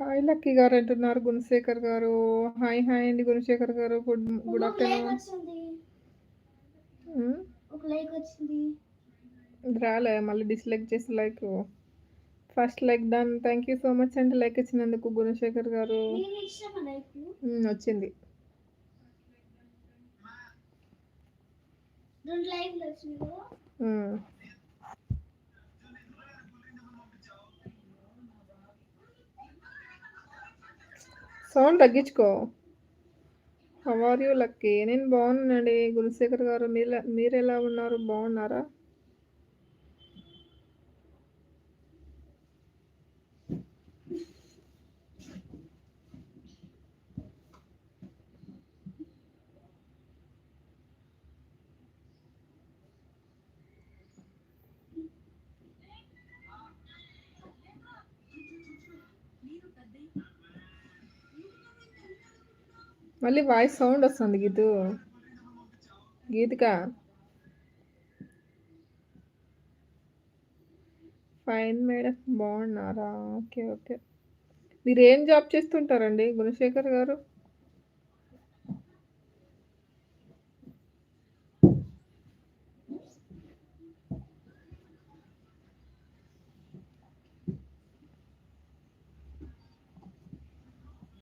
Hi lucky గారు అంటున్నారు. గుణశేఖర్ గారు హాయ్ హాయ్ అండి గుణశేఖర్ గారు. Good good afternoon. వచ్చింది. వచ్చింది. రాలే మళ్ళీ డిస్లైక్ చేసి like. First like done. Thank you so much అండి లైక్ ఇచ్చినందుకు గుణశేఖర్ గారు. లైక్? సౌండ్ తగ్గించుకో. హవర్ యూ లక్కీ నేను బాగున్నానండి. గుణశేఖర్ గారు మీరు మీరు ఎలా ఉన్నారు? బాగున్నారా? మళ్ళీ వాయిస్ సౌండ్ వస్తుంది గీతు. గీతిక. ఫైన్ మేడం బాగున్నారా? Okay okay. మీరు ఏం జాబ్ చేస్తుంటారండి గుణశేఖర్ గారు?